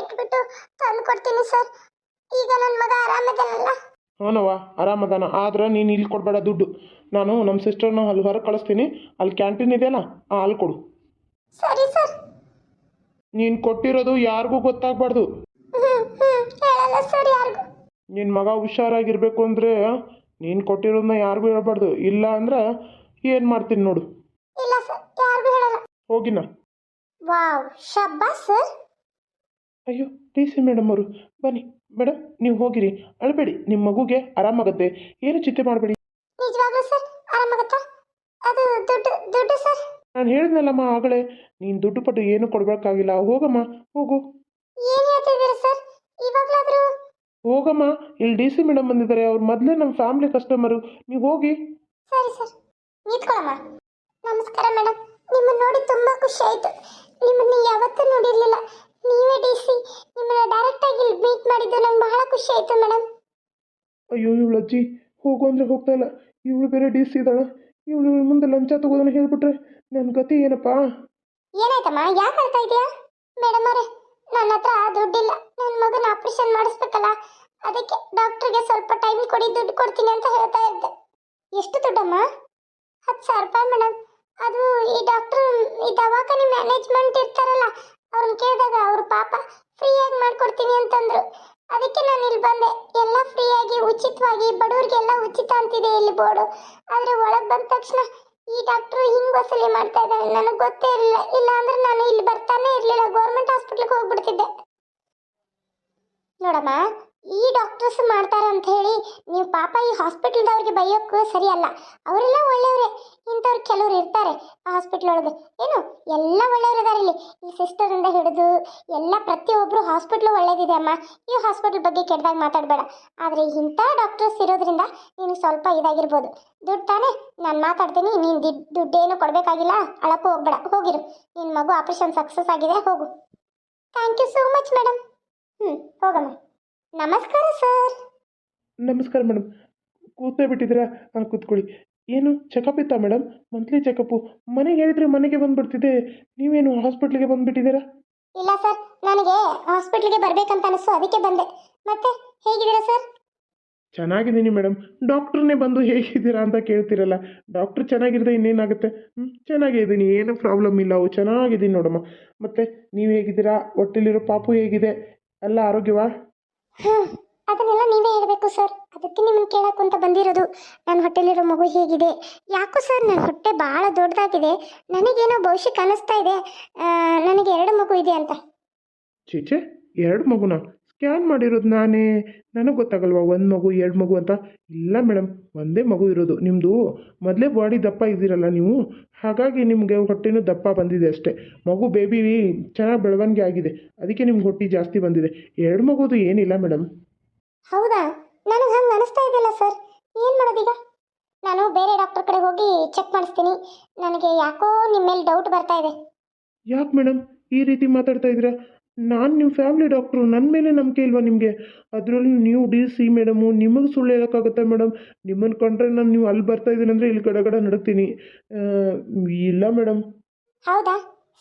ಇಟ್ಬಿಟ್ಟು ತಂದು ಕೊಡ್ತೀನಿ ಸರ್. ಈಗ ನನ್ನ ಮಗ ಆರಾಮದಲ್ಲ ಅವನವ ಆರಾಮದಾನ. ಆದ್ರೆ ನೀನು ಇಲ್ಲಿ ಕೊಡಬೇಡ ದುಡ್ಡು. ನಾನು ನಮ್ಮ ಸಿಸ್ಟರ್ನ ಅಲ್ಲಿ ಹೊರಗೆ ಕಳಿಸ್ತೀನಿ. ಅಲ್ಲಿ ಕ್ಯಾಂಟೀನ್ ಇದೆಯಲ್ಲ ಆ ಅಲ್ಲಿ ಕೊಡು. ಸರಿ ಸರ್. ನೀನು ಕೊಟ್ಟಿರೋದು ಯಾರಿಗೂ ಗೊತ್ತಾಗಬಾರ್ದು. ಹ್ಞೂ ಹ್ಞೂ ಹೇಳಲ್ಲ ಸರ್ ಯಾರಿಗೂ. ನಿನ್ನ ಮಗ ಹುಷಾರಾಗಿರ್ಬೇಕು ಅಂದರೆ ನೀನು ಕೊಟ್ಟಿರೋದನ್ನ ಯಾರಿಗೂ ಹೇಳ್ಬಾರ್ದು. ಇಲ್ಲ ಅಂದ್ರೆ ಏನು ಮಾಡ್ತೀನಿ ನೋಡು. ಇಲ್ಲ ಸರ್ ಯಾರಿಗೂ ಹೇಳಲ್ಲ. ಹೋಗಿನ. ವಾವ್ ಶಬ್ಬಾಸ್ ಸರ್. ಅಯ್ಯೋ ಡಿ ಸಿ ಮೇಡಮ್ ಅವರು ಬನ್ನಿ ಮೇಡಮ್ ನೀವು ಹೋಗಿರಿ. ಅಳಬೇಡಿ ನಿಮ್ಮ ಮಗುಗೆ ಆರಾಮಾಗತ್ತೆ. ಏನು ಚಿಂತೆ ಮಾಡಬೇಡಿ. ನಿಜವಾಗ್ಲೂ ಸರ್ ಆರಾಮಾಗತ್ತಾ? ಅದು ದುಡ್ಡು ದುಡ್ಡು ಸರ್? ನಾನು ಹೇಳಿದ್ನಲ್ಲಮ್ಮ ಆಗಲೇ ನೀನು ದುಡ್ಡು ಪಟ್ಟು ಏನು ಕೊಡಬೇಕಾಗಿಲ್ಲ. ಹೋಗಮ್ಮ ಹೋಗು. ಏನು ಹೇಳ್ತಿದ್ದೀರಾ ಸರ್? ಇವಾಗಲಾದರೂ? ಹೋಗಮ್ಮ ಇಲ್ಲಿ ಡಿ ಸಿ ಮೇಡಮ್ ಬಂದಿದ್ದಾರೆ. ಅವ್ರು ಮೊದಲೇ ನಮ್ಮ ಫ್ಯಾಮಿಲಿ ಕಸ್ಟಮರು. ನೀವು ಹೋಗಿ. ಸರಿ ಸರ್ ನಿಂತ್ಕೊಳ್ಳಮ್ಮ. ನಮಸ್ಕಾರ ಮೇಡಮ್ ನಿಮ್ಮನ್ನು ನೋಡಿ ತುಂಬಾ ಖುಷಿ ಆಯ್ತು. ನಿಮ್ಮನ್ನು ಯಾವತ್ತೂ ನೋಡಿರಲಿಲ್ಲ. ನೀವೇ ಡಿ ಸಿ ನಿಮ್ಮನ್ನ ಡೈರೆಕ್ಟಾಗಿ ಇಲ್ಲಿ ಮೀಟ್ ಮಾಡಿದ್ದು ನಂಗೆ ಬಹಳ ಖುಷಿ ಆಯ್ತು ಮೇಡಮ್ ಅಯ್ಯೋ ಇವಳು ಅಜ್ಜಿ ಹೋಗು ಅಂದ್ರೆ ಹೋಗ್ತಾ ಇಲ್ಲ. ಇವಳು ಬೇರೆ ಡಿ ಸಿ ಇದ್ದಾಳೆ. ಇವಳು ಮುಂದೆ ಲಂಚ ತಗೋದನ್ನ ಹೇಳ್ಬಿಟ್ರೆ ನನ್ನ ಗತಿ ಏನಪ್ಪ? ಏನಾಯ್ತಮ್ಮ? ಯಾಕೆ ಅಳ್ತಾ ಇದೆಯಾ? ಮೇಡಮ್ ಅವರೇ ನನ್ನ ಹತ್ರ ದುಡ್ಡಿಲ್ಲ. ನನ್ನ ಮಗನ ಆಪರೇಷನ್ ಮಾಡಿಸ್ಬೇಕಲ್ಲ ಅದಕ್ಕೆ ಡಾಕ್ಟ್ರಿಗೆ ಸ್ವಲ್ಪ ಟೈಮ್ ಕೊಡಿ ದುಡ್ಡು ಕೊಡ್ತೀನಿ ಅಂತ ಹೇಳ್ತಾ ಇದ್ದೆ. ಎಷ್ಟು ದುಡ್ಡಮ್ಮ? ಹತ್ತು ಸಾವಿರ ರೂಪಾಯಿ ಮೇಡಮ್ ಅದು ಈ ಡಾಕ್ಟ್ರು ಈ ದವಾಖಾನೆ ಮ್ಯಾನೇಜ್ಮೆಂಟ್ ಇರ್ತಾರಲ್ಲ ಅವ್ರನ್ನ ಕೇಳಿದಾಗ ಅವ್ರ, ಪಾಪ, ಫ್ರೀಯಾಗಿ ಮಾಡ್ಕೊಡ್ತೀನಿ ಅಂತಂದ್ರು. ಅದಕ್ಕೆ ನಾನು ಇಲ್ಲಿ ಬಂದೆ. ಎಲ್ಲ ಫ್ರೀಯಾಗಿ, ಉಚಿತವಾಗಿ, ಬಡವರಿಗೆಲ್ಲ ಉಚಿತ ಅಂತಿದೆ ಇಲ್ಲಿ ಬೋರ್ಡು. ಆದರೆ ಒಳಗೆ ಬಂದ ತಕ್ಷಣ ಈ ಡಾಕ್ಟ್ರು ಹಿಂಗೆ ವಸೂಲಿ ಮಾಡ್ತಾ ಇದ್ದಾರೆ. ನನಗೆ ಗೊತ್ತೇ ಇರಲಿಲ್ಲ. ಇಲ್ಲ ಅಂದ್ರೆ ನಾನು ಇಲ್ಲಿ ಬರ್ತಾನೆ ಇರಲಿಲ್ಲ. ಗೌರ್ಮೆಂಟ್ ಹಾಸ್ಪಿಟ್ಲಿಗೆ ಹೋಗ್ಬಿಡ್ತಿದ್ದೆ. ನೋಡಮ್ಮ, ಈ ಡಾಕ್ಟರ್ಸ್ ಮಾಡ್ತಾರೆ ಅಂತ ಹೇಳಿ ನೀವು ಪಾಪ ಈ ಹಾಸ್ಪಿಟಲ್ದವ್ರಿಗೆ ಬೈಯೋಕ್ಕೂ ಸರಿಯಲ್ಲ. ಅವರೆಲ್ಲ ಒಳ್ಳೆಯವರೇ. ಇಂಥವ್ರು ಕೆಲವ್ರು ಇರ್ತಾರೆ ಆ ಹಾಸ್ಪಿಟ್ಲ್ ಒಳಗೆ. ಏನು? ಎಲ್ಲ ಒಳ್ಳೆಯವರು. ಈ ಸಿಸ್ಟರಿಂದ ಹಿಡಿದು ಎಲ್ಲ ಪ್ರತಿಯೊಬ್ಬರು ಹಾಸ್ಪಿಟ್ಲು ಒಳ್ಳೇದಿದೆ ಅಮ್ಮ. ಈ ಹಾಸ್ಪಿಟ್ಲ್ ಬಗ್ಗೆ ಕೆಟ್ಟದಾಗ ಮಾತಾಡಬೇಡ. ಆದರೆ ಇಂಥ ಡಾಕ್ಟರ್ಸ್ ಇರೋದ್ರಿಂದ ನೀನು ಸ್ವಲ್ಪ ಇದಾಗಿರ್ಬೋದು. ದುಡ್ಡು ತಾನೇ, ನಾನು ಮಾತಾಡ್ತೀನಿ, ನೀನು ದುಡ್ಡು ದುಡ್ಡೇನು ಕೊಡಬೇಕಾಗಿಲ್ಲ, ಅಳಕ್ಕೂ ಹೋಗ್ಬೇಡ. ಹೋಗಿರು. ನಿನ್ನ ಮಗು ಆಪರೇಷನ್ ಸಕ್ಸಸ್ ಆಗಿದೆ, ಹೋಗು. Thank you so much madam ಹ್ಞೂ ಹೋಗಮ್ಮ. ನಮಸ್ಕಾರ ಸರ್ ನಮಸ್ಕಾರ ಮೇಡಮ್ ಕೂತೇ ಬಿಟ್ಟಿದ್ದೀರಾ? ನಾನು ಕೂತ್ಕೊಳ್ಳಿ. ಏನು ಚೆಕಪ್ ಇತ್ತಾ ಮೇಡಮ್ ಮಂತ್ಲಿ ಚೆಕಪ್ಪು ಮನೆಗೆ ಹೇಳಿದ್ರೆ ಮನೆಗೆ ಬಂದುಬಿಡ್ತಿದ್ದೆ ನೀವೇನು ಹಾಸ್ಪಿಟ್ಲಿಗೆ ಬಂದುಬಿಟ್ಟಿದ್ದೀರಾ? ಇಲ್ಲ ಸರ್ ನನಗೆ ಹಾಸ್ಪಿಟ್ಲಿಗೆ ಬರಬೇಕಂತ ಅನಿಸ್ತು ಅದಕ್ಕೆ ಬಂದೆ. ಮತ್ತೆ ಹೇಗಿದ್ದೀರಾ ಸರ್ ಚೆನ್ನಾಗಿದ್ದೀನಿ ಮೇಡಮ್ ಡಾಕ್ಟ್ರನ್ನೇ ಬಂದು ಹೇಗಿದ್ದೀರಾ ಅಂತ ಕೇಳ್ತಿರಲ್ಲ. ಡಾಕ್ಟ್ರ್ ಚೆನ್ನಾಗಿರದೆ ಇನ್ನೇನಾಗುತ್ತೆ? ಹ್ಞೂ ಚೆನ್ನಾಗಿದ್ದೀನಿ ಏನೂ ಪ್ರಾಬ್ಲಮ್ ಇಲ್ಲ. ಅವು ಚೆನ್ನಾಗಿದ್ದೀನಿ ನೋಡಮ್ಮ. ಮತ್ತೆ ನೀವು ಹೇಗಿದ್ದೀರಾ? ಹೊಟ್ಟೆಲಿರೋ ಪಾಪು ಹೇಗಿದೆ? ಎಲ್ಲ ಆರೋಗ್ಯವಾ? ಹ್ಞೂ ಅದನ್ನೆಲ್ಲ ನೀವೇ ಹೇಳಬೇಕು ಸರ್. ಅದಕ್ಕೆ ನಿಮ್ಮನ್ನು ಕೇಳಕ್ಕೆ ಅಂತ ಬಂದಿರೋದು. ನನ್ನ ಹೊಟ್ಟೆಲಿರೋ ಮಗು ಹೇಗಿದೆ. ಯಾಕೋ ಸರ್ ನನ್ನ ಹೊಟ್ಟೆ ಭಾಳ ದೊಡ್ಡದಾಗಿದೆ ನನಗೇನೋ ಭವಿಷ್ಯ ಕಾಣಿಸ್ತಾ ಇದೆ. ನನಗೆ ಎರಡು ಮಗು ಇದೆ ಅಂತ. ಚೀಚೆ ಎರಡು ಮಗುನ? ಸ್ಕ್ಯಾನ್ ಮಾಡಿರೋದು ನಾನೇ. ನನಗೆ ಗೊತ್ತಾಗಲ್ವಾ ಒಂದು ಮಗು, ಎರಡು ಮಗು ಅಂತ? ಇಲ್ಲ ಮೇಡಮ್ ಒಂದೇ ಮಗು ಇರೋದು. ನಿಮ್ಮದು ಮೊದಲೇ ಬಾಡಿ ದಪ್ಪ ಇದ್ದೀರಲ್ಲ ನೀವು? ಹಾಗಾಗಿ ನಿಮಗೆ ಹೊಟ್ಟೆನೂ ದಪ್ಪ ಬಂದಿದೆ ಅಷ್ಟೇ. ಮಗು, ಬೇಬಿ ಚೆನ್ನಾಗಿ ಬೆಳವಣಿಗೆ ಆಗಿದೆ. ಅದಕ್ಕೆ ನಿಮ್ಗೆ ಹೊಟ್ಟೆ ಜಾಸ್ತಿ ಬಂದಿದೆ. ಎರಡು ಮಗುದು ಏನಿಲ್ಲ ಮೇಡಮ್ ಹೌದಾ? ನನಗೆ ಹಂಗೆ ಅನಿಸ್ತಾ ಇದೆಯಲ್ಲ ಸರ್? ಏನು ಮಾಡೋದೀಗ? ನಾನು ಬೇರೆ ಡಾಕ್ಟರ್ ಕಡೆ ಹೋಗಿ ಚೆಕ್ ಮಾಡಿಸ್ತೀನಿ. ನನಗೆ ಯಾಕೋ ನಿಮ್ಮ ಮೇಲೆ ಡೌಟ್ ಬರ್ತಾ ಇದೆ. ಯಾಕೆ ಮೇಡಮ್ ಈ ರೀತಿ ಮಾತಾಡ್ತಾ ಇದ್ದೀರಾ? ನಾನು ನಿಮ್ಮ ಫ್ಯಾಮಿಲಿ ಡಾಕ್ಟ್ರು ನನ್ನ ಮೇಲೆ ನಂಬಿಕೆ ಇಲ್ವಾ ನಿಮಗೆ? ಅದರಲ್ಲಿ ನೀವು ಡಿ ಸಿ ಮೇಡಮು ನಿಮಗೆ ಸುಳ್ಳು ಹೇಳೋಕ್ಕಾಗುತ್ತೆ ಮೇಡಮ್ ನಿಮ್ಮನ್ನು ಕಂಡ್ರೆ ನಾನು ನೀವು ಅಲ್ಲಿ ಬರ್ತಾ ಇದ್ದೀನಿ ಅಂದರೆ ಇಲ್ಲಿ ಗಡಗಡ ನಡುತ್ತೀನಿ ಇಲ್ಲ ಮೇಡಮ್ ಹೌದಾ?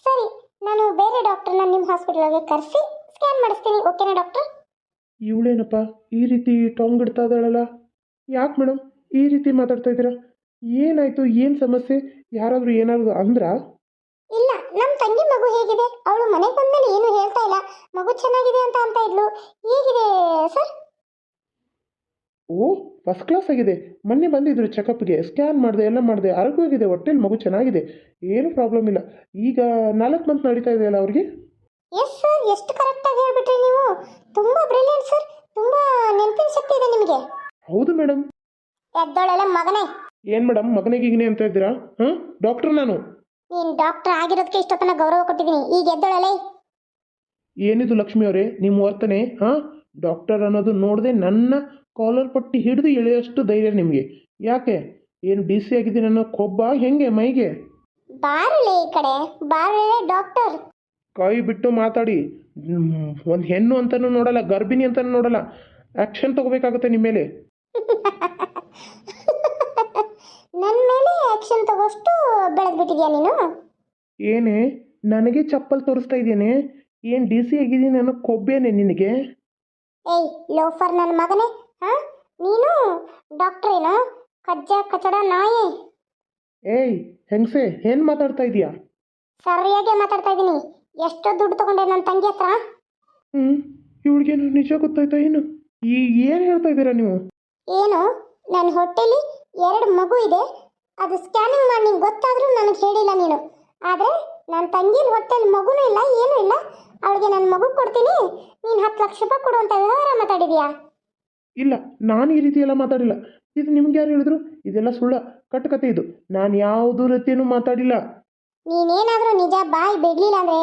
ಸರಿ ನಾನು ಬೇರೆ ಡಾಕ್ಟರ್ನ ನಿಮ್ಮ ಹಾಸ್ಪಿಟಲ್ಗೆ ಕರೆಸಿ ಸ್ಕ್ಯಾನ್ ಮಾಡಿಸ್ತೀನಿ. ಓಕೆನಾ ಡಾಕ್ಟರ್ ಇವಳೇನಪ್ಪ ಈ ರೀತಿ ಟಾಂಗ್ ಇಡ್ತಾ ಇದ್ದಾಳಲ್ಲ? ಯಾಕೆ ಮೇಡಮ್ ಈ ರೀತಿ ಮಾತಾಡ್ತಾ ಇದ್ದೀರಾ? ಏನಾಯಿತು? ಏನು ಸಮಸ್ಯೆ? ಯಾರಾದರೂ ಏನಾದರೂ ಅಂದ್ರಾ? ಇಲ್ಲ ನಮ್ಮ ತಂಗಿ ಮಗು ಹೇಗಿದೆ? ಅವಳು ಮನೆಗೆ ಬಂದ್ಮೇಲೆ ಏನು ಹೇಳ್ತಾ ಇಲ್ಲ. ಮಗು ಚೆನ್ನಾಗಿದೆ ಅಂತ ಅಂತ ಇದ್ಲು. ಹೇಗಿದೆ ಸರ್? ಓ ಫಸ್ಟ್ ಕ್ಲಾಸ್ ಆಗಿದೆ. ಮೊನ್ನೆ ಬಂದಿದ್ರು ಚೆಕಪ್ಗೆ ಸ್ಕ್ಯಾನ್ ಮಾಡಿದೆ ಎಲ್ಲ ಮಾಡಿದೆ. ಆರೋಗ್ಯವಾಗಿದೆ. ಹೊಟ್ಟೆಲಿ ಮಗು ಚೆನ್ನಾಗಿದೆ. ಏನು ಪ್ರಾಬ್ಲಮ್ ಇಲ್ಲ. ಈಗ ನಾಲ್ಕು ಮಂತ್ ನಡೀತಾ ಇದೆಯಲ್ಲ ಅವ್ರಿಗೆ? ಎಸ್ ಸರ್ ಎಷ್ಟು ಕರೆಕ್ಟಾಗಿ ಹೇಳ್ಬಿಟ್ರಿ ನೀವು. ತುಂಬಾ ಬ್ರಿಲಿಯಂಟ್ ಸರ್ ತುಂಬಾ ನೆನಪಿನ ಶಕ್ತಿ ಇದೆ ನಿಮಗೆ. ಹೌದು ಮೇಡಮ್ ಎದ್ದೋಳೆಲ್ಲ ಮಗನೇ. ಏನು ಮೇಡಮ್ ಮಗನಿಗಿಗ್ನಿ ಅಂತ ಇದ್ದೀರಾ? ಹಾ? ಡಾಕ್ಟ್ರ್ ನಾನು. ನೀನ್ ಡಾಕ್ಟರ್ ಆಗಿರೋದಕ್ಕೆ ಇಷ್ಟೊತ್ತನ ಗೌರವ ಕೊಟ್ಟಿದ್ದೀನಿ. ಈಗ ಎದ್ದೋಳಲೇ. ಏನಿದು ಲಕ್ಷ್ಮಿ ಅವರೇ? ನಿಮ್ಮ ವರ್ತನೆ ಹಾ? ಡಾಕ್ಟರ್ ಅನ್ನೋದು ನೋಡದೆ ನನ್ನ ಕಾಲರ್ ಪಟ್ಟಿ ಹಿಡಿದು ಎಳೆಯೋಷ್ಟು ಧೈರ್ಯ ನಿಮಗೆ. ಯಾಕೆ? ಏನು ಡಿ ಸಿ ಆಗಿದ್ದೀನಿ ಅನ್ನೋ ಕೊಬ್ಬ ಹೆಂಗೆ ಮೈಗೆ? ಬಾರಲೇ ಈ ಕಡೆ. ಬಾರಲೇ ಡಾಕ್ಟರ್ ಕೈ ಬಿಟ್ಟು ಮಾತಾಡಿ. ಒಂದು ಹೆಣ್ಣು ಅಂತಲೂ ನೋಡಲ್ಲ ಗರ್ಭಿಣಿ ಅಂತಲೂ ನೋಡಲ್ಲ. ಆಕ್ಷನ್ ತಗೋಬೇಕಾಗುತ್ತೆ ನಿಮ್ಮ ಮೇಲೆ. ನನ್ನ ಮೇಲೆ ಆಕ್ಷನ್ ತಗೋಷ್ಟು ಬೆಳೆದ್ಬಿಟ್ಟಿದ್ಯಾ ನೀನು? ಏನೇ ನನಗೆ ಚಪ್ಪಲ್ ತೋರಿಸ್ತಾ ಇದ್ದೇನೆ ಏನು ಡಿ ಸಿ ಆಗಿದ್ದೀನಿ ಅನ್ನೋ ಕೊಬ್ಬೇನೆ ನಿನಗೆ? ಏಯ್ ಲೋಫರ್ ನನ್ನ ಮಗನೇ ಹಾಂ? ನೀನು ಡಾಕ್ಟ್ರೇನು ಕಜ್ಜ ಕಚಡ ನಾಯಿ. ಏಯ್ ಹೆಂಗಸೆ ಏನು ಮಾತಾಡ್ತಾ ಇದೀಯಾ? ಸರಿಯಾಗಿ ಮಾತಾಡ್ತಾ ಇದ್ದೀನಿ ಎಷ್ಟು ದುಡ್ಡು ತಗೊಂಡೆ ನನ್ನ ತಂಗಿ ಹತ್ರ. ಹ್ಞೂ ಇವಳಿಗೇನು ನಿಜ ಗೊತ್ತಾಯ್ತಾ ಏನು? ಈ ಏನು ಹೇಳ್ತಾ ಇದ್ದೀರಾ ನೀವು? ಏನು? ನನ್ನ ಹೊಟ್ಟೆಲಿ ಎರಡು ಮಗು ಇದೆ. ಅದು ಸ್ಕ್ಯಾನಿಂಗ್ ಮಾಡಿ ನಿಂಗೆ ಗೊತ್ತಾದರೂ ನನಗೆ ಹೇಳಿಲ್ಲ ನೀನು. ಆದರೆ ನನ್ನ ತಂಗಿನ ಹೊಟ್ಟೆಲಿ ಮಗುನೂ ಇಲ್ಲ ಏನೂ ಇಲ್ಲ. ಅವಳಿಗೆ ನನ್ನ ಮಗು ಕೊಡ್ತೀನಿ. ನೀನು ಹತ್ತು ಲಕ್ಷ ರೂಪಾಯಿ ಕೊಡುವಂಥ ವ್ಯವಹಾರ ಮಾತಾಡಿದ್ಯಾ? ಇಲ್ಲ ನಾನು ಈ ರೀತಿ ಎಲ್ಲ ಮಾತಾಡಿಲ್ಲ. ಇದು ನಿಮ್ಗೆ ಯಾರು ಹೇಳಿದ್ರು? ಇದೆಲ್ಲ ಸುಳ್ಳ ಕಟ್ಟುಕತೆ ಇದು. ನಾನು ಯಾವುದೂ ರೀತಿಯೂ ಮಾತಾಡಿಲ್ಲ. ನೀನೇನಾದರೂ ನಿಜ ಬಾಯಿ ಬಿಡ್ಲಿಲ್ಲ ಅಂದರೆ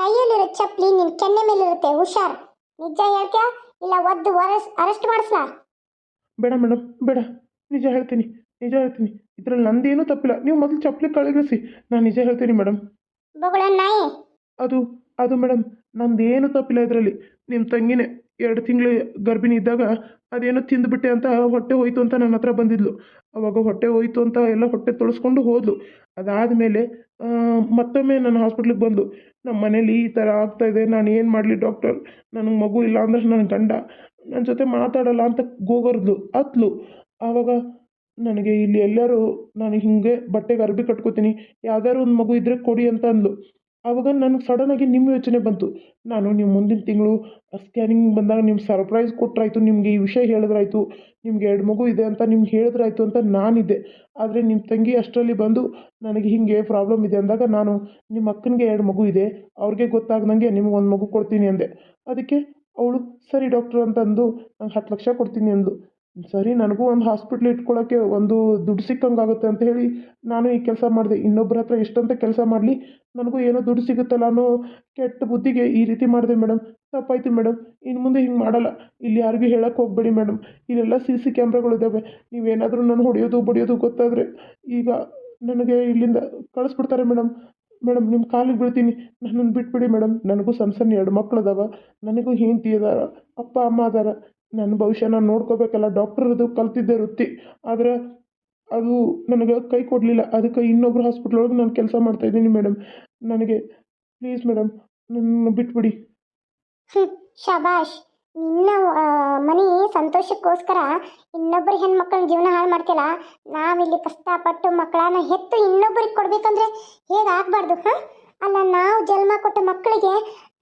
ಕೈಯಲ್ಲಿರೋ ಚಪ್ಪಲಿ ನಿನ್ನ ಕೆನ್ನೆ ಮೇಲಿರುತ್ತೆ ಹುಷಾರ್. ನಿಜ ಹೇಳ್ತ್ಯಾ? ಇಲ್ಲ ಒದ್ದು ಅರೆಸ್ ಅರೆಸ್ಟ್ ಮಾಡಿಸ್ಲಾ? ಬೇಡ ಮೇಡಮ್ ಬೇಡ. ನಿಜ ಹೇಳ್ತೀನಿ ನಿಜ ಹೇಳ್ತೀನಿ. ಇದರಲ್ಲಿ ನಂದೇನೂ ತಪ್ಪಿಲ್ಲ. ನೀವು ಮೊದಲು ಚಪ್ಪಲಿ ಕಳಗಿಸಿ ನಾನು ನಿಜ ಹೇಳ್ತೀನಿ ಮೇಡಮ್ ಬೊಗಳ ನಾಯಿ. ಅದು ಅದು ಮೇಡಮ್ ನಂದೇನು ತಪ್ಪಿಲ್ಲ ಇದರಲ್ಲಿ. ನಿಮ್ಮ ತಂಗಿನೇ ಎರಡು ತಿಂಗಳು ಗರ್ಭಿಣಿ ಇದ್ದಾಗ ಅದೇನೋ ತಿಂದುಬಿಟ್ಟೆ ಅಂತ ಹೊಟ್ಟೆ ಹೋಯ್ತು ಅಂತ ನನ್ನ ಹತ್ರ ಬಂದಿದ್ಲು. ಅವಾಗ ಹೊಟ್ಟೆ ಹೋಯ್ತು ಅಂತ ಎಲ್ಲ ಹೊಟ್ಟೆ ತೊಳಸ್ಕೊಂಡು ಹೋದ್ಲು. ಅದಾದಮೇಲೆ ಮತ್ತೊಮ್ಮೆ ನಾನು ಹಾಸ್ಪಿಟ್ಲಿಗೆ ಬಂದು ನಮ್ಮ ಮನೇಲಿ ಈ ಥರ ಆಗ್ತಾಯಿದೆ ನಾನು ಏನು ಮಾಡಲಿ ಡಾಕ್ಟರ್ ನನಗೆ ಮಗು ಇಲ್ಲ ಅಂದರೆ ನನ್ನ ಗಂಡ? ನನ್ನ ಜೊತೆ ಮಾತಾಡಲ್ಲ ಅಂತ ಗೋಗರ್ದು ಅತ್ಲು. ಆವಾಗ ನನಗೆ ಇಲ್ಲಿ ಎಲ್ಲರೂ, ನಾನು ಹೀಗೆ ಬಟ್ಟೆಗೆ ಅರ್ಬಿ ಕಟ್ಕೋತೀನಿ, ಯಾವ್ದಾದ್ರು ಒಂದು ಮಗು ಇದ್ದರೆ ಕೊಡಿ ಅಂತ ಅಂದ್ಲು. ಆವಾಗ ನನಗೆ ಸಡನ್ನಾಗಿ ನಿಮ್ಮ ಯೋಚನೆ ಬಂತು. ನಾನು ನೀವು ಮುಂದಿನ ತಿಂಗಳು ಸ್ಕ್ಯಾನಿಂಗ್ ಬಂದಾಗ ನಿಮ್ಮ ಸರ್ಪ್ರೈಸ್ ಕೊಟ್ಟರಾಯ್ತು ನಿಮಗೆ ಈ ವಿಷಯ ಹೇಳಿದ್ರಾಯ್ತು, ನಿಮ್ಗೆ ಎರಡು ಮಗು ಇದೆ ಅಂತ ನಿಮ್ಗೆ ಹೇಳಿದ್ರಾಯ್ತು ಅಂತ ನಾನಿದ್ದೆ. ಆದರೆ ನಿಮ್ಮ ತಂಗಿ ಅಷ್ಟರಲ್ಲಿ ಬಂದು ನನಗೆ ಹೀಗೆ ಪ್ರಾಬ್ಲಮ್ ಇದೆ ಅಂದಾಗ ನಾನು ನಿಮ್ಮ ಅಕ್ಕನಿಗೆ ಎರಡು ಮಗು ಇದೆ, ಅವ್ರಿಗೆ ಗೊತ್ತಾಗ್ದಂಗೆ ನಿಮ್ಗೆ ಒಂದು ಮಗು ಕೊಡ್ತೀನಿ ಅಂದೆ. ಅದಕ್ಕೆ ಅವಳು, ಸರಿ ಡಾಕ್ಟ್ರ್ ಅಂತಂದು ನಂಗೆ ಹತ್ತು ಲಕ್ಷ ಕೊಡ್ತೀನಿ ಅಂದು ಸರಿ, ನನಗೂ ಒಂದು ಹಾಸ್ಪಿಟ್ಲ್ ಇಟ್ಕೊಳ್ಳೋಕ್ಕೆ ಒಂದು ದುಡ್ಡು ಸಿಕ್ಕಂಗಾಗುತ್ತೆ ಅಂತ ಹೇಳಿ ನಾನು ಈ ಕೆಲಸ ಮಾಡಿದೆ. ಇನ್ನೊಬ್ಬರ ಹತ್ರ ಎಷ್ಟಂತ ಕೆಲಸ ಮಾಡಲಿ, ನನಗೂ ಏನೋ ದುಡ್ಡು ಸಿಗುತ್ತಲ್ಲ ಅನ್ನೋ ಕೆಟ್ಟ ಬುದ್ಧಿಗೆ ಈ ರೀತಿ ಮಾಡಿದೆ ಮೇಡಮ್ ತಪ್ಪಾಯ್ತು ಮೇಡಮ್ ಇನ್ನು ಮುಂದೆ ಹಿಂಗೆ ಮಾಡಲ್ಲ. ಇಲ್ಲಿ ಯಾರಿಗೂ ಹೇಳಕ್ಕೆ ಹೋಗಬೇಡಿ ಮೇಡಮ್ ಇಲ್ಲೆಲ್ಲ ಸಿ ಸಿ ಕ್ಯಾಮ್ರಾಗಳಿದ್ದಾವೆ ನೀವೇನಾದರೂ ನಾನು ಹೊಡೆಯೋದು, ಬಡಿಯೋದು ಗೊತ್ತಾದರೆ ಈಗ ನನಗೆ ಇಲ್ಲಿಂದ ಕಳಿಸ್ಬಿಡ್ತಾರೆ ಮೇಡಮ್ ಮೇಡಮ್ ನಿಮ್ಮ ಕಾಲಿಗೆ ಬೀಳ್ತೀನಿ. ನನ್ನನ್ನು ಬಿಟ್ಬಿಡಿ ಮೇಡಮ್ ನನಗೂ ಸಣ್ಣ ಸಣ್ಣ ಎರಡು ಮಕ್ಳು ಅದಾವ ನನಗೂ ಹೆಂಡತಿ ಅದಾರ. ಅಪ್ಪ, ಅಮ್ಮ ಅದಾರ. ನನ್ನ ಭವಿಷ್ಯನ ನೋಡ್ಕೋಬೇಕಲ್ಲ. ಡಾಕ್ಟ್ರದು ಕಲ್ತಿದ್ದೆ ವೃತ್ತಿ. ಆದರೆ ಅದು ನನಗೆ ಕೈ ಕೊಡಲಿಲ್ಲ. ಅದಕ್ಕೆ ಇನ್ನೊಬ್ರು ಹಾಸ್ಪಿಟ್ಲ್ ಒಳಗೆ ನಾನು ಕೆಲಸ ಮಾಡ್ತಾಯಿದ್ದೀನಿ ಮೇಡಮ್ ನನಗೆ ಪ್ಲೀಸ್ ಮೇಡಮ್ ನನ್ನ ಬಿಟ್ಬಿಡಿ. ಶಬಾಷ್. ನಿನ್ನ ಮನೆ ಸಂತೋಷಕ್ಕೋಸ್ಕರ ಇನ್ನೊಬ್ಬರ ಹೆಣ್ಮಕ್ಳನ್ನ ಜೀವನ ಹಾಳು ಮಾಡ್ತಿಲ್ಲ ನಾವಿಲ್ಲಿ ಕಷ್ಟಪಟ್ಟು ಮಕ್ಕಳನ್ನ ಹೆತ್ತು ಇನ್ನೊಬ್ಬರಿಗೆ ಕೊಡ್ಬೇಕಂದ್ರೆ ಹೇಗೆ ಆಗ್ಬಾರ್ದು, ಹಾಂ? ಅಲ್ಲ, ನಾವು ಜನ್ಮ ಕೊಟ್ಟ ಮಕ್ಕಳಿಗೆ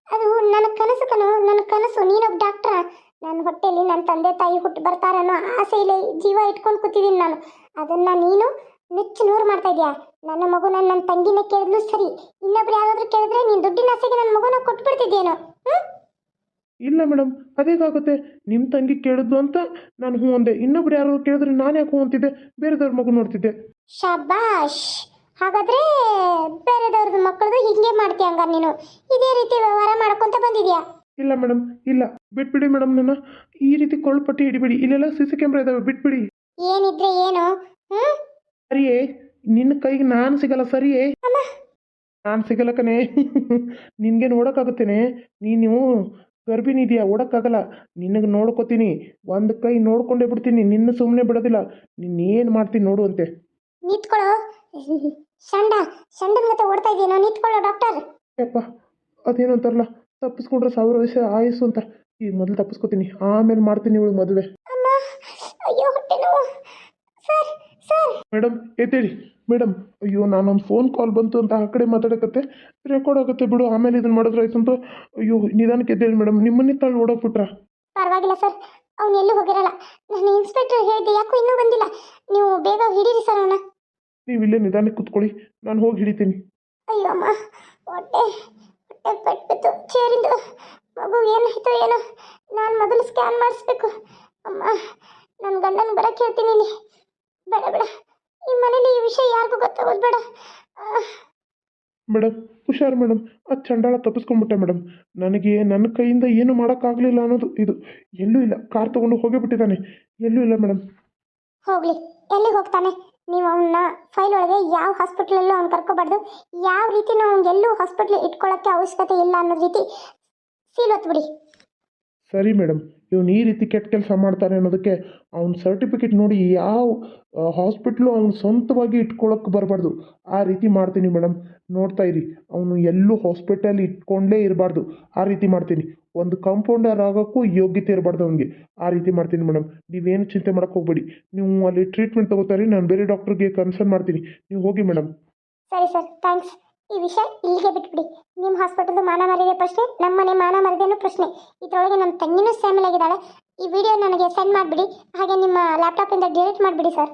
ಅದು ನನ್ನ ಕನಸು ಕನು ನನ್ನ ಕನಸು ನೀನೊಬ್ಬ ಡಾಕ್ಟ್ರ ನನ್ನ ಹೊಟ್ಟೆಯಲ್ಲಿ ನನ್ನ ತಂದೆ ತಾಯಿ ಹುಟ್ಟು ಬರ್ತಾರೆ ಅನ್ನೋ ಆಸೆಯಲ್ಲಿ ಜೀವ ಇಟ್ಕೊಂಡು ಕೂತಿದ್ದೀನಿ ನಾನು. ಅದನ್ನು ನೀನು ಮೆಚ್ಚು ನೂರು ಮಾಡ್ತಾ ಇದೀಯಾ ನನ್ನ ಮಗು ನನ್ನ ನನ್ನ ತಂಗಿನ ಕೇಳಿದ್ಲು ಸರಿ. ಇನ್ನೊಬ್ರು ಯಾರಾದರೂ ಕೇಳಿದ್ರೆ ನೀನು ದುಡ್ಡಿನ ಆಸೆಗೆ ನನ್ನ ಮಗುನ ಕೊಟ್ಬಿಡ್ತಿದ್ದೇನೋ ಹ್ಞೂ ಇಲ್ಲ ಮೇಡಮ್ ಅದೇಗಾಗುತ್ತೆ? ನಿಮ್ಮ ತಂಗಿ ಕೇಳಿದ್ದು ಅಂತ ನಾನು ಹ್ಞೂ ಅಂದೆ. ಇನ್ನೊಬ್ರು ಯಾರು ಕೇಳಿದ್ರೆ ನಾನು ಯಾಕೆ ಹ್ಞೂ ಅಂತಿದ್ದೆ? ಬೇರೆದವ್ರ ಮಗು ನೋಡ್ತಿದ್ದೆ. ಶಬಾಷ್! ಹಾಗಾದ್ರೆ ಬೇರೆದವ್ರದ್ದು ಮಕ್ಕಳದು ಹಿಂಗೆ ಮಾಡ್ತೀಯ ಹಂಗಾರೆ ನೀನು? ಇದೇ ರೀತಿ ವ್ಯವಹಾರ ಮಾಡ್ಕೊಂತ ಬಂದಿದ್ಯಾ? ಇಲ್ಲ ಮೇಡಮ್ ಇಲ್ಲ. ಬಿಟ್ಬಿಡಿ ಮೇಡಮ್ ನನ್ನ. ಈ ರೀತಿ ಕೊಳ್ಪಟ್ಟಿ ಹಿಡಿಬಿಡಿ. ಇಲ್ಲೆಲ್ಲ ಸಿ ಸಿ ಕ್ಯಾಮ್ರಾ ಇದಾವೆ. ಬಿಟ್ಬಿಡಿ. ಏನಿದ್ರೆ ಏನು? ಹ್ಮ್? ಸರಿಯೇ. ನಿನ್ನ ಕೈಗೆ ನಾನು ಸಿಗಲ್ಲ ಸರಿಯೇ? ಅಮ್ಮ. ನಾನು ಸಿಗಲ್ಲ ಕಣೆ. ನಿನಗೆ ನೋಡೋಕ್ಕಾಗುತ್ತೇನೆ. ನೀನು ಗರ್ಭಿಣಿ ಇದೆಯಾ ಓಡೋಕ್ಕಾಗಲ್ಲ. ನಿನಗೆ ನೋಡ್ಕೋತೀನಿ. ಒಂದು ಕೈ ನೋಡ್ಕೊಂಡೇ ಬಿಡ್ತೀನಿ. ನಿನ್ನ ಸುಮ್ಮನೆ ಬಿಡೋದಿಲ್ಲ. ನಿನ್ನ ಏನು ಮಾಡ್ತೀನಿ ನೋಡು ಅಂತೆ. ನಿಂತ್ಕೊಳ್ಳೋ. ಸಂಡ ಶಂಡನ ಜೊತೆ ಓಡ್ತಾ ನಿಂತ್ಕೊಳ್ಳೋ ಡಾಕ್ಟರ್. ಯಪ್ಪ ಅದೇನು ಅಂತಾರಲ್ಲ. ತಪ್ಪಿಸ್ಕೊಂಡ್ರೆ ಸಾವಿರ ವಯಸ್ಸು ಆಯಸ್ಸು ಅಂತ. ಈಗ ಮೊದಲು ತಪ್ಪಿಸ್ಕೊತೀನಿ. ಆಮೇಲೆ ಮಾಡ್ತೀನಿ ಇವಳು ಮದುವೆ. ಮೇಡಮ್ ಎದ್ದೇಳಿ. ಮೇಡಮ್ ಅಯ್ಯೋ ನಾನೊಂದು ಫೋನ್ ಕಾಲ್ ಬಂತು ಅಂತ ಆ ಕಡೆ ಮಾತಾಡಕತ್ತೆ. ರೆಕಾರ್ಡ್ ಆಗುತ್ತೆ ಬಿಡು. ಆಮೇಲೆ ಇದನ್ನ ಮಾಡಿದ್ರೆ ಆಯ್ತು ಅಂತ. ಅಯ್ಯೋ ನಿಧಾನಕ್ಕೆ ಎದ್ದೇಳಿ ಮೇಡಮ್ ನಿಮ್ಮನ್ನೇ ತಾಳು ಓಡೋಗ್ಬಿಟ್ರ? ಪರವಾಗಿಲ್ಲ ಸರ್. ಅವ್ನು ಎಲ್ಲೂ ಹೋಗಿರಲ್ಲ. ನಾನು ಇನ್ಸ್ಪೆಕ್ಟರ್ ಹೇಳಿದೆ ಯಾಕೋ ಇನ್ನೂ ಬಂದಿಲ್ಲ. ನೀವು ಬೇಗ ಹಿಡೀರಿ ಸರ್ ಅವನ. ನೀವು ಇಲ್ಲೇ ನಿಧಾನಕ್ಕೆ ಕೂತ್ಕೊಳ್ಳಿ. ನಾನು ಹೋಗಿ ಹಿಡಿತೀನಿ. ಅಯ್ಯೋ ಅಮ್ಮ. ಹೊಟ್ಟೆ. ಪೆಟ್ಬಿತ್ತು ಚೇರಿಂದು ಮಗು ಏನಾಯ್ತು ಏನೋ ನಾನು ಮೊದಲು ಸ್ಕ್ಯಾನ್ ಮಾಡಿಸ್ಬೇಕು. ಅಮ್ಮ ನನ್ನ ಗಂಡನ ಬರಕ್ಕೆ ಹೇಳ್ತೀನಿ ಇಲ್ಲಿ. ಬೇಡ ಬೇಡ. ಈ ಮನೇಲಿ ಈ ವಿಷಯ ಯಾರಿಗೂ ಗೊತ್ತಾಗೋದು ಬೇಡ. ಆ, ಮೇಡಮ್ ಹುಷಾರು ಮೇಡಮ್ ಅದು ಚಂಡಾಳ ತಪ್ಪಿಸ್ಕೊಂಡ್ಬಿಟ್ಟೆ ಮೇಡಮ್ ನನಗೆ ನನ್ನ ಕೈಯಿಂದ ಏನು ಮಾಡೋಕ್ಕಾಗಲಿಲ್ಲ ಅನ್ನೋದು ಇದು. ಎಲ್ಲೂ ಇಲ್ಲ. ಕಾರ್ ತೊಗೊಂಡು ಹೋಗಿಬಿಟ್ಟಿದ್ದಾನೆ ಎಲ್ಲೂ ಇಲ್ಲ ಮೇಡಮ್ ಹೋಗ್ಲಿ. ಎಲ್ಲಿಗೆ ಹೋಗ್ತಾನೆ? ನೀವು ಅವನ್ನ ಫೈಲ್ ಒಳಗೆ ಯಾವ ಹಾಸ್ಪಿಟ್ಲಲ್ಲೂ ಅವ್ನು ಕರ್ಕೋಬಾರ್ದು, ಯಾವ ರೀತಿ ನಾವು ಎಲ್ಲೂ ಹಾಸ್ಪಿಟ್ಲ್ ಇಟ್ಕೊಳ್ಳೋಕ್ಕೆ ಅವಶ್ಯಕತೆ ಇಲ್ಲ ಅನ್ನೋ ರೀತಿ ಸೀಲ್ ಹೊತ್ಬಿಡಿ ಸರಿ ಮೇಡಮ್ ಇವನು ಈ ರೀತಿ ಕೆಟ್ಟ ಕೆಲಸ ಮಾಡ್ತಾನೆ ಅನ್ನೋದಕ್ಕೆ ಅವ್ನ ಸರ್ಟಿಫಿಕೇಟ್ ನೋಡಿ ಯಾವ ಹಾಸ್ಪಿಟ್ಲು ಅವ್ನು ಸ್ವಂತವಾಗಿ ಇಟ್ಕೊಳ್ಳೋಕೆ ಬರಬಾರ್ದು. ಆ ರೀತಿ ಮಾಡ್ತೀನಿ ಮೇಡಮ್ ನೋಡ್ತಾ ಇರಿ. ಅವನು ಎಲ್ಲೂ ಹಾಸ್ಪಿಟಲ್ ಇಟ್ಕೊಂಡೇ ಇರಬಾರ್ದು. ಆ ರೀತಿ ಮಾಡ್ತೀನಿ. ಒಂದು ಕಾಂಪೌಂಡರ್ ಆಗೋಕ್ಕೂ ಯೋಗ್ಯತೆ ಇರಬಾರ್ದು ಅವನಿಗೆ. ಆ ರೀತಿ ಮಾಡ್ತೀನಿ ಮೇಡಮ್ ನೀವೇನು ಚಿಂತೆ ಮಾಡೋಕ್ಕೆ ಹೋಗ್ಬೇಡಿ. ನೀವು ಅಲ್ಲಿ ಟ್ರೀಟ್ಮೆಂಟ್ ತಗೋತಾರೆ ನಾನು ಬೇರೆ ಡಾಕ್ಟ್ರಿಗೆ ಕನ್ಸಲ್ಟ್ ಮಾಡ್ತೀನಿ. ನೀವು ಹೋಗಿ ಮೇಡಮ್ ಸರಿ ಸರ್ ಥ್ಯಾಂಕ್ಸ್ ಈ ವಿಷಯ ಇಲ್ಲಿಗೆ ಬಿಟ್ಬಿಡಿ. ನಿಮ್ಮ ಹಾಸ್ಪಿಟಲ್ದು ಮಾನ ಮರ್ಯಾದೆ ಪ್ರಶ್ನೆ ನಮ್ಮ ಮನೆ ಮಾನ ಮರ್ಯಾದೆನೂ ಪ್ರಶ್ನೆ. ಇದರೊಳಗೆ ನಮ್ಮ ತಂಗಿನೂ ಸ್ಯಾಮಿಲ್ ಆಗಿದ್ದಾಳೆ. ಈ ವಿಡಿಯೋ ನನಗೆ ಸೆಂಡ್ ಮಾಡಿಬಿಡಿ. ಹಾಗೆ ನಿಮ್ಮ ಲ್ಯಾಪ್ಟಾಪಿಂದ ಡಿಲೀಟ್ ಮಾಡಿಬಿಡಿ ಸರ್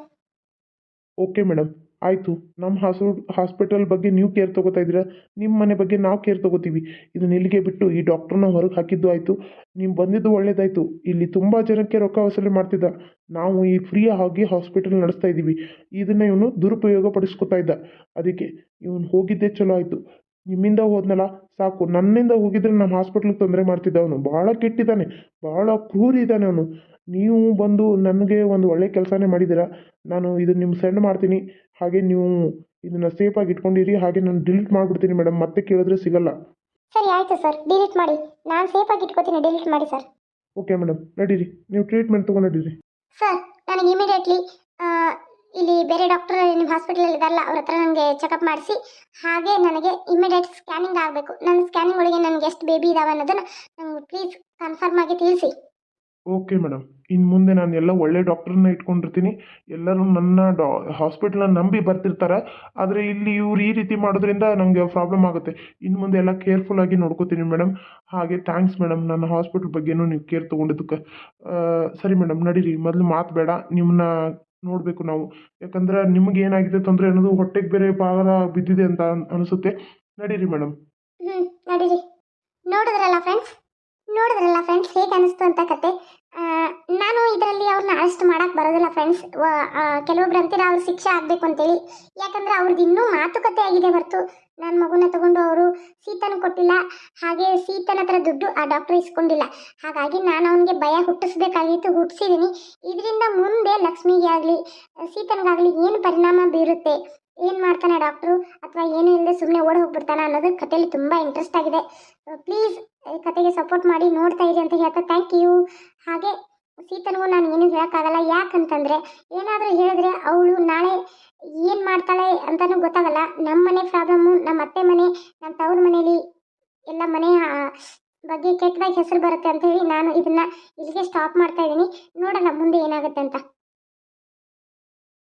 ಓಕೆ ಮೇಡಮ್ ಆಯಿತು ನಮ್ಮ ಹಾಸು, ಹಾಸ್ಪಿಟಲ್ ಬಗ್ಗೆ ನೀವು ಕೇರ್ ತೊಗೋತಾ ಇದ್ದೀರಾ? ನಿಮ್ಮ ಮನೆ ಬಗ್ಗೆ ನಾವು ಕೇರ್ ತೊಗೋತೀವಿ. ಇದನ್ನ ಇಲ್ಲಿಗೆ ಬಿಟ್ಟು ಈ ಡಾಕ್ಟ್ರನ್ನ ಹೊರಗೆ ಹಾಕಿದ್ದು ಆಯಿತು. ನೀವು ಬಂದಿದ್ದು ಒಳ್ಳೇದಾಯಿತು. ಇಲ್ಲಿ ತುಂಬ ಜನಕ್ಕೆ ರೊಕ್ಕ ವಸೂಲಿ ಮಾಡ್ತಿದ್ದ. ನಾವು ಈ ಫ್ರೀ ಆಗಿ ಹಾಸ್ಪಿಟಲ್ ನಡೆಸ್ತಾ ಇದ್ದೀವಿ ಇದನ್ನು ಇವನು ದುರುಪಯೋಗ ಪಡಿಸ್ಕೊತಾ ಇದ್ದ. ಅದಕ್ಕೆ ಇವನು ಹೋಗಿದ್ದೇ ಚಲೋ ಆಯಿತು. ನಿಮ್ಮಿಂದ ಹೋದ್ನಲ್ಲ ಸಾಕು. ನನ್ನಿಂದ ಹೋಗಿದ್ರೆ ನಮ್ಮ ಹಾಸ್ಪಿಟ್ಲಿಗೆ ತೊಂದರೆ ಮಾಡ್ತಿದ್ದ ಅವನು. ಭಾಳ ಕೆಟ್ಟಿದ್ದಾನೆ. ಭಾಳ ಕ್ರೂರಿ ಇದ್ದಾನೆ ಅವನು. ನೀವು ಬಂದು ನನಗೆ ಒಂದು ಒಳ್ಳೆ ಕೆಲಸನೇ ಮಾಡಿದ್ದೀರಾ? ನಾನು ಇದನ್ನು ನಿಮ್ಗೆ ಸೆಂಡ್ ಮಾಡ್ತೀನಿ. ಹಾಗೆ ನೀವು ಇದನ್ನು ಸೇಫಾಗಿ ಇಟ್ಕೊಂಡಿರಿ. ಹಾಗೆ ನಾನು ಡಿಲೀಟ್ ಮಾಡಿಬಿಡ್ತೀನಿ ಮೇಡಮ್ ಮತ್ತೆ ಕೇಳಿದ್ರೆ ಸಿಗಲ್ಲ. ಸರಿ ಆಯಿತು ಸರ್ ಡಿಲೀಟ್ ಮಾಡಿ. ನಾನು ಸೇಫಾಗಿ ಇಟ್ಕೋತೀನಿ. ಡಿಲೀಟ್ ಮಾಡಿ ಸರ್ ಓಕೆ ಮೇಡಮ್ ನಡೀರಿ. ನೀವು ಟ್ರೀಟ್ಮೆಂಟ್ ತೊಗೊಂಡು ನಡೀರಿ. ಸರ್ ನನಗೆ ಇಮಿಡಿಯೇಟ್ಲಿ ಇಲ್ಲಿ ಬೇರೆ ಡಾಕ್ಟರ್ ನಿಮ್ಮ ಹಾಸ್ಪಿಟಲಲ್ಲಿ ಇದಾರಲ್ಲ ಅವ್ರ ಹತ್ರ ನನಗೆ ಚೆಕಪ್ ಮಾಡಿಸಿ, ಹಾಗೆ ನನಗೆ ಇಮಿಡಿಯೇಟ್ ಸ್ಕ್ಯಾನಿಂಗ್ ಆಗಬೇಕು. ನನ್ನ ಸ್ಕ್ಯಾನಿಂಗ್ ಒಳಗೆ ನನಗೆ ಎಷ್ಟು ಬೇಬಿ ಇದಾವೆ ಅನ್ನೋದನ್ನ ನನಗೆ ಪ್ಲೀಸ್ ಕನ್ಫರ್ಮ್ ಆಗಿ ತಿಳಿಸಿ. ಓಕೆ ಮೇಡಮ್ ಇನ್ನು ಮುಂದೆ ನಾನು ಎಲ್ಲ ಒಳ್ಳೆ ಡಾಕ್ಟ್ರನ್ನ ಇಟ್ಕೊಂಡಿರ್ತೀನಿ. ಎಲ್ಲರೂ ನನ್ನ ಡಾ ಹಾಸ್ಪಿಟ್ಲನ್ನ ನಂಬಿ ಬರ್ತಿರ್ತಾರೆ. ಆದರೆ ಇಲ್ಲಿ ಇವ್ರು ಈ ರೀತಿ ಮಾಡೋದ್ರಿಂದ ನನಗೆ ಪ್ರಾಬ್ಲಮ್ ಆಗುತ್ತೆ. ಇನ್ನು ಮುಂದೆ ಎಲ್ಲ ಕೇರ್ಫುಲ್ಲಾಗಿ ನೋಡ್ಕೋತೀನಿ ಮೇಡಮ್ ಹಾಗೆ ಥ್ಯಾಂಕ್ಸ್ ಮೇಡಮ್ ನನ್ನ ಹಾಸ್ಪಿಟ್ಲ್ ಬಗ್ಗೆನೂ ನೀವು ಕೇರ್ ತೊಗೊಂಡಿದ್ದಕ್ಕೆ. ಸರಿ ಮೇಡಮ್ ನಡೀರಿ. ಮೊದಲು ಮಾತು ಬೇಡ. ನಿಮ್ಮನ್ನ ನೋಡಬೇಕು ನಾವು. ಯಾಕಂದ್ರೆ ನಿಮ್ಗೆ ಏನಾಗಿದೆ ತೊಂದರೆ ಅನ್ನೋದು ಹೊಟ್ಟೆಗೆ ಬೇರೆ ಭಾರ ಬಿದ್ದಿದೆ ಅಂತ ಅನ್- ಅನಿಸುತ್ತೆ. ನಡೀರಿ ಮೇಡಮ್ ಹ್ಞೂ ನೋಡಿದ್ರಲ್ಲ ಫ್ರೆಂಡ್ಸ್ ನೋಡಿದ್ರಲ್ಲ ಫ್ರೆಂಡ್ಸ್ ಹೇಗೆ ಅನಿಸ್ತು ಅಂತ ಕತೆ? ನಾನು ಇದರಲ್ಲಿ ಅವ್ರನ್ನ ಅರೆಸ್ಟ್ ಮಾಡಕ್ಕೆ ಬರೋದಿಲ್ಲ ಫ್ರೆಂಡ್ಸ್ ಕೆಲವೊಬ್ರು ಅಂತೀರ ಅವ್ರು ಶಿಕ್ಷೆ ಆಗಬೇಕು ಅಂತೇಳಿ. ಯಾಕಂದ್ರೆ ಅವ್ರದ್ದು ಇನ್ನೂ ಮಾತುಕತೆ ಆಗಿದೆ ಹೊರತು. ನನ್ನ ಮಗುನ ತಗೊಂಡು ಅವರು ಸೀತನ ಕೊಟ್ಟಿಲ್ಲ. ಹಾಗೆ ಸೀತನ ಹತ್ರ ದುಡ್ಡು ಆ ಡಾಕ್ಟರ್ ಇಸ್ಕೊಂಡಿಲ್ಲ. ಹಾಗಾಗಿ ನಾನು ಅವನಿಗೆ ಭಯ ಹುಟ್ಟಿಸ್ಬೇಕಾಗಿತ್ತು ಹುಟ್ಟಿಸಿದ್ದೀನಿ ಇದರಿಂದ ಮುಂದೆ ಲಕ್ಷ್ಮಿಗೆ ಆಗಲಿ, ಸೀತನಿಗಾಗಲಿ ಏನು ಪರಿಣಾಮ ಬೀರುತ್ತೆ? ಏನು ಮಾಡ್ತಾನೆ ಡಾಕ್ಟ್ರು ಅಥವಾ ಏನು ಇಲ್ಲದೆ ಸುಮ್ಮನೆ ಓಡಿ ಹೋಗ್ಬಿಡ್ತಾನೆ ಅನ್ನೋದು ಕಥೆಯಲ್ಲಿ ತುಂಬ ಇಂಟ್ರೆಸ್ಟ್ ಆಗಿದೆ. ಪ್ಲೀಸ್ ಕತೆಗೆ ಸಪೋರ್ಟ್ ಮಾಡಿ ನೋಡ್ತಾ ಇರಿ ಅಂತ ಹೇಳ್ತಾ ಥ್ಯಾಂಕ್ ಯು ಹಾಗೆ ಸೀತನಿಗೂ ನಾನು ಏನು ಹೇಳೋಕ್ಕಾಗಲ್ಲ. ಯಾಕಂತಂದರೆ ಏನಾದರೂ ಹೇಳಿದ್ರೆ ಅವಳು ನಾಳೆ ಏನು ಮಾಡ್ತಾಳೆ ಅಂತಲೂ ಗೊತ್ತಾಗಲ್ಲ. ನಮ್ಮ ಮನೆ ಪ್ರಾಬ್ಲಮ್ಮು ನಮ್ಮ ಅತ್ತೆ ಮನೆ ನಮ್ಮ ತವ್ರ ಮನೇಲಿ ಎಲ್ಲ ಮನೆ ಬಗ್ಗೆ ಕೆಟ್ಟದಾಗಿ ಹೆಸರು ಬರುತ್ತೆ ಅಂತ ಹೇಳಿ ನಾನು ಇದನ್ನು ಇಲ್ಲಿಗೆ ಸ್ಟಾಪ್ ಮಾಡ್ತಾ ಇದ್ದೀನಿ. ನೋಡೋಣ ಮುಂದೆ ಏನಾಗುತ್ತೆ ಅಂತ.